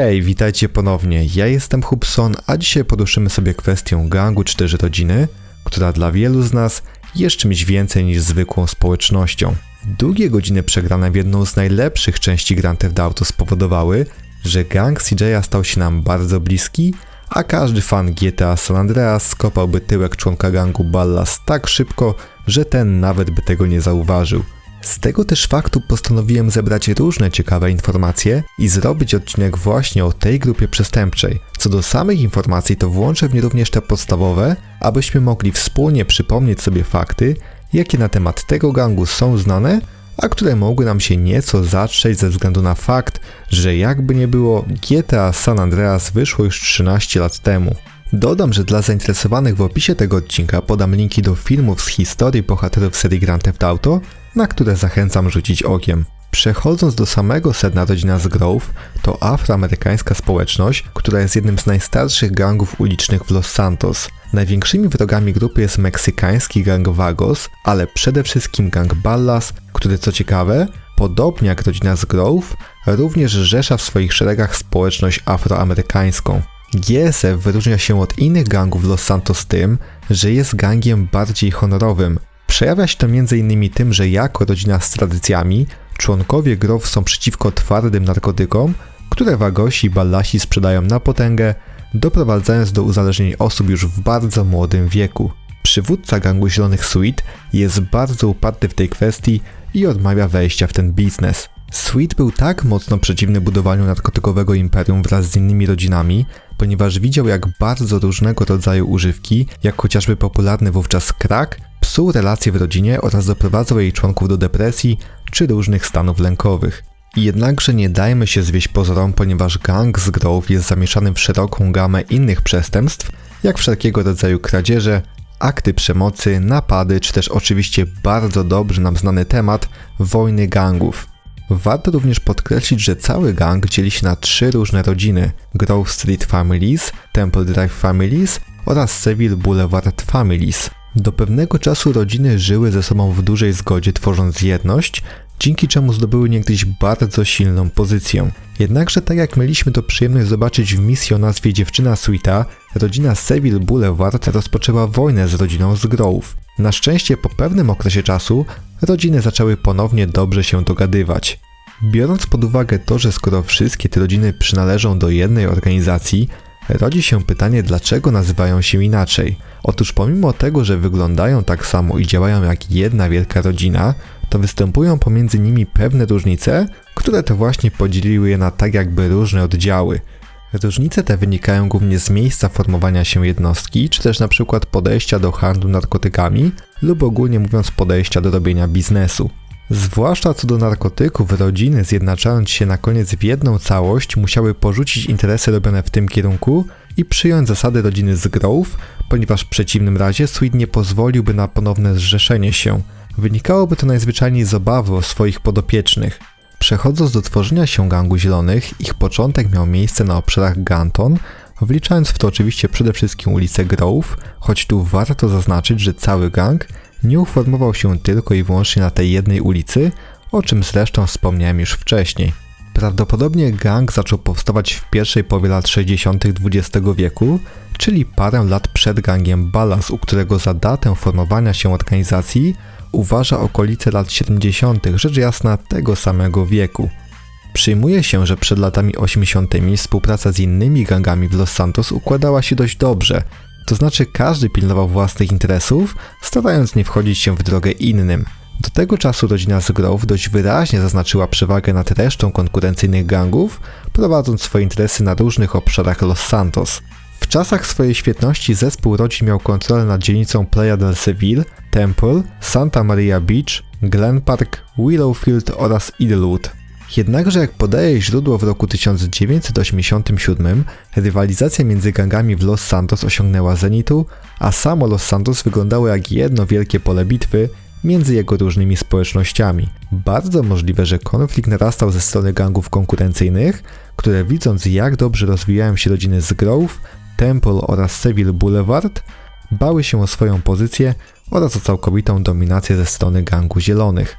Hej, witajcie ponownie. Ja jestem Hubson, a dzisiaj poruszymy sobie kwestię gangu czy też rodziny, która dla wielu z nas jest czymś więcej niż zwykłą społecznością. Długie godziny przegrane w jedną z najlepszych części Grand Theft Auto spowodowały, że gang CJ'a stał się nam bardzo bliski, a każdy fan GTA San Andreas skopałby tyłek członka gangu Ballas tak szybko, że ten nawet by tego nie zauważył. Z tego też faktu postanowiłem zebrać różne ciekawe informacje i zrobić odcinek właśnie o tej grupie przestępczej. Co do samych informacji, to włączę w nie również te podstawowe, abyśmy mogli wspólnie przypomnieć sobie fakty, jakie na temat tego gangu są znane, a które mogły nam się nieco zatrzeć ze względu na fakt, że jakby nie było, GTA San Andreas wyszło już 13 lat temu. Dodam, że dla zainteresowanych w opisie tego odcinka podam linki do filmów z historii bohaterów serii Grand Theft Auto, na które zachęcam rzucić okiem. Przechodząc do samego sedna rodzina z Grove, to afroamerykańska społeczność, która jest jednym z najstarszych gangów ulicznych w Los Santos. Największymi wrogami grupy jest meksykański gang Vagos, ale przede wszystkim gang Ballas, który co ciekawe, podobnie jak rodzina z Grove, również rzesza w swoich szeregach społeczność afroamerykańską. GSF wyróżnia się od innych gangów Los Santos tym, że jest gangiem bardziej honorowym. Przejawia się to m.in. tym, że jako rodzina z tradycjami, członkowie Grove są przeciwko twardym narkotykom, które Wagosi i Ballasi sprzedają na potęgę, doprowadzając do uzależnień osób już w bardzo młodym wieku. Przywódca gangu Zielonych Sweet jest bardzo uparty w tej kwestii i odmawia wejścia w ten biznes. Sweet był tak mocno przeciwny budowaniu narkotykowego imperium wraz z innymi rodzinami, ponieważ widział jak bardzo różnego rodzaju używki, jak chociażby popularny wówczas crack, psuł relacje w rodzinie oraz doprowadzał jej członków do depresji czy różnych stanów lękowych. Jednakże nie dajmy się zwieść pozorom, ponieważ gang z Grove jest zamieszany w szeroką gamę innych przestępstw, jak wszelkiego rodzaju kradzieże, akty przemocy, napady, czy też oczywiście bardzo dobrze nam znany temat wojny gangów. Warto również podkreślić, że cały gang dzieli się na trzy różne rodziny: Grove Street Families, Temple Drive Families oraz Seville Boulevard Families. Do pewnego czasu rodziny żyły ze sobą w dużej zgodzie, tworząc jedność, dzięki czemu zdobyły niegdyś bardzo silną pozycję. Jednakże tak jak mieliśmy to przyjemność zobaczyć w misji o nazwie Dziewczyna Sweeta, rodzina Seville Boulevard rozpoczęła wojnę z rodziną z Grove. Na szczęście po pewnym okresie czasu rodziny zaczęły ponownie dobrze się dogadywać. Biorąc pod uwagę to, że skoro wszystkie te rodziny przynależą do jednej organizacji, rodzi się pytanie, dlaczego nazywają się inaczej. Otóż pomimo tego, że wyglądają tak samo i działają jak jedna wielka rodzina, to występują pomiędzy nimi pewne różnice, które to właśnie podzieliły je na tak jakby różne oddziały. Różnice te wynikają głównie z miejsca formowania się jednostki, czy też na przykład podejścia do handlu narkotykami, lub ogólnie mówiąc podejścia do robienia biznesu. Zwłaszcza co do narkotyków, rodziny zjednaczając się na koniec w jedną całość musiały porzucić interesy robione w tym kierunku i przyjąć zasady rodziny z Grove, ponieważ w przeciwnym razie Sweet nie pozwoliłby na ponowne zrzeszenie się. Wynikałoby to najzwyczajniej z obawy o swoich podopiecznych. Przechodząc do tworzenia się gangu zielonych, ich początek miał miejsce na obszarach Ganton, wliczając w to oczywiście przede wszystkim ulicę Grove, choć tu warto zaznaczyć, że cały gang nie uformował się tylko i wyłącznie na tej jednej ulicy, o czym zresztą wspomniałem już wcześniej. Prawdopodobnie gang zaczął powstawać w pierwszej połowie lat 60. XX wieku, czyli parę lat przed gangiem Ballas, u którego za datę formowania się organizacji uważa okolice lat 70., rzecz jasna tego samego wieku. Przyjmuje się, że przed latami 80. współpraca z innymi gangami w Los Santos układała się dość dobrze, to znaczy każdy pilnował własnych interesów, starając nie wchodzić się w drogę innym. Do tego czasu rodzina z Grove dość wyraźnie zaznaczyła przewagę nad resztą konkurencyjnych gangów, prowadząc swoje interesy na różnych obszarach Los Santos. W czasach swojej świetności zespół rodzin miał kontrolę nad dzielnicą Playa del Seville, Temple, Santa Maria Beach, Glen Park, Willowfield oraz Idlewood. Jednakże jak podaje źródło w roku 1987, rywalizacja między gangami w Los Santos osiągnęła zenitu, a samo Los Santos wyglądało jak jedno wielkie pole bitwy między jego różnymi społecznościami. Bardzo możliwe, że konflikt narastał ze strony gangów konkurencyjnych, które widząc jak dobrze rozwijają się rodziny z Grove, Temple oraz Seville Boulevard, bały się o swoją pozycję oraz o całkowitą dominację ze strony gangu zielonych.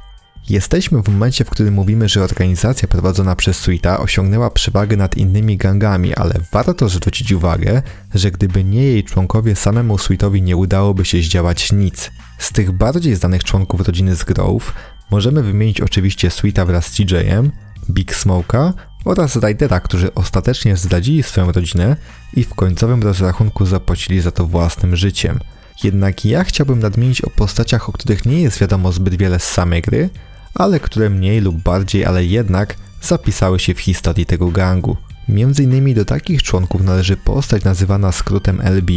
Jesteśmy w momencie, w którym mówimy, że organizacja prowadzona przez Suita osiągnęła przewagę nad innymi gangami, ale warto zwrócić uwagę, że gdyby nie jej członkowie, samemu Suitowi nie udałoby się zdziałać nic. Z tych bardziej znanych członków rodziny z Grove możemy wymienić oczywiście Suita wraz z CJ'em, Big Smoke'a oraz Rydera, którzy ostatecznie zdradzili swoją rodzinę i w końcowym rozrachunku zapłacili za to własnym życiem. Jednak ja chciałbym nadmienić o postaciach, o których nie jest wiadomo zbyt wiele z samej gry, ale które mniej lub bardziej, ale jednak zapisały się w historii tego gangu. Między innymi do takich członków należy postać nazywana skrótem LB,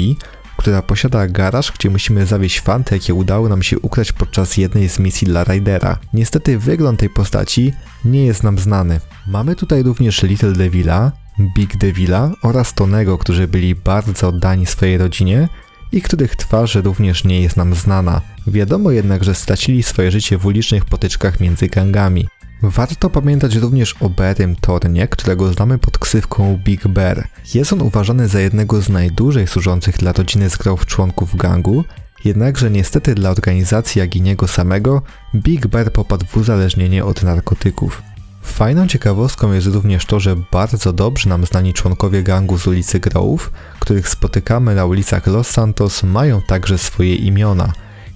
która posiada garaż, gdzie musimy zawieść fanty, jakie udało nam się ukraść podczas jednej z misji dla Raidera. Niestety wygląd tej postaci nie jest nam znany. Mamy tutaj również Little Devila, Big Devila oraz Tonego, którzy byli bardzo oddani swojej rodzinie i których twarz również nie jest nam znana. Wiadomo jednak, że stracili swoje życie w ulicznych potyczkach między gangami. Warto pamiętać również o Berym Tornie, którego znamy pod ksywką Big Bear. Jest on uważany za jednego z najdłużej służących dla rodziny zgrów członków gangu, jednakże niestety dla organizacji jak i niego samego Big Bear popadł w uzależnienie od narkotyków. Fajną ciekawostką jest również to, że bardzo dobrze nam znani członkowie gangu z ulicy Grove, których spotykamy na ulicach Los Santos, mają także swoje imiona.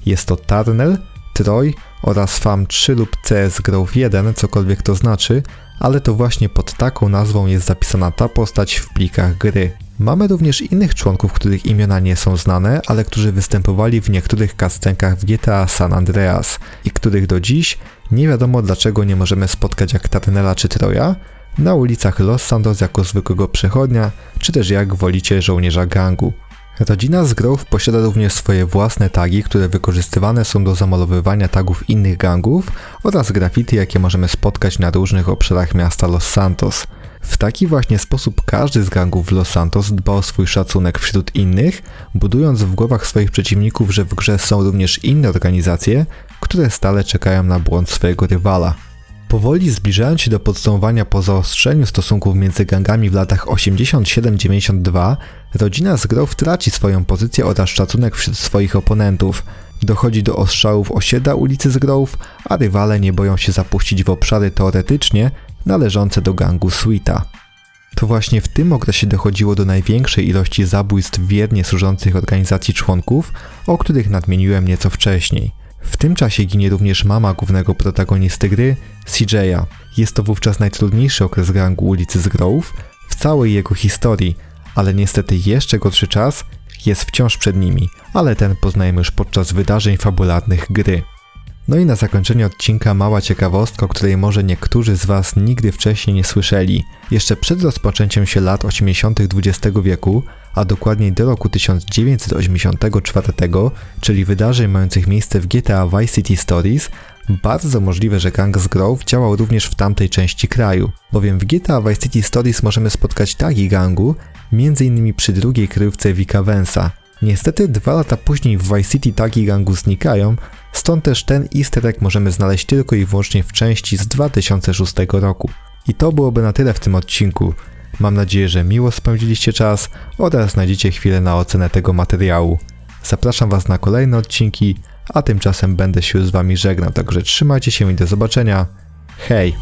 Jest to Tarnel, Troy oraz FAM 3 lub CS Grove 1, cokolwiek to znaczy, ale to właśnie pod taką nazwą jest zapisana ta postać w plikach gry. Mamy również innych członków, których imiona nie są znane, ale którzy występowali w niektórych kascenkach w GTA San Andreas i których do dziś nie wiadomo dlaczego nie możemy spotkać jak Tarnela czy Troja na ulicach Los Santos jako zwykłego przechodnia, czy też jak wolicie żołnierza gangu. Rodzina z Grove posiada również swoje własne tagi, które wykorzystywane są do zamalowywania tagów innych gangów oraz graffiti, jakie możemy spotkać na różnych obszarach miasta Los Santos. W taki właśnie sposób każdy z gangów w Los Santos dba o swój szacunek wśród innych, budując w głowach swoich przeciwników, że w grze są również inne organizacje, które stale czekają na błąd swojego rywala. Powoli zbliżając się do podsumowania po zaostrzeniu stosunków między gangami w latach 87-92, rodzina z Grove traci swoją pozycję oraz szacunek wśród swoich oponentów. Dochodzi do ostrzałów osiedla ulicy z Grove, a rywale nie boją się zapuścić w obszary teoretycznie należące do gangu Sweeta. To właśnie w tym okresie dochodziło do największej ilości zabójstw wiernie służących organizacji członków, o których nadmieniłem nieco wcześniej. W tym czasie ginie również mama głównego protagonisty gry, CJ'a. Jest to wówczas najtrudniejszy okres gangu ulicy z Grove w całej jego historii, ale niestety jeszcze gorszy czas jest wciąż przed nimi, ale ten poznajemy już podczas wydarzeń fabularnych gry. No i na zakończenie odcinka mała ciekawostka, o której może niektórzy z Was nigdy wcześniej nie słyszeli. Jeszcze przed rozpoczęciem się lat 80. XX wieku, a dokładniej do roku 1984, czyli wydarzeń mających miejsce w GTA Vice City Stories, bardzo możliwe, że gang z Grove działał również w tamtej części kraju, bowiem w GTA Vice City Stories możemy spotkać tagi gangu, m.in. przy drugiej kryjówce Vika Vensa. Niestety dwa lata później w Vice City tagi gangu znikają, stąd też ten easter egg możemy znaleźć tylko i wyłącznie w części z 2006 roku. I to byłoby na tyle w tym odcinku. Mam nadzieję, że miło spędziliście czas oraz znajdziecie chwilę na ocenę tego materiału. Zapraszam Was na kolejne odcinki, a tymczasem będę się z Wami żegnał, także trzymajcie się i do zobaczenia. Hej!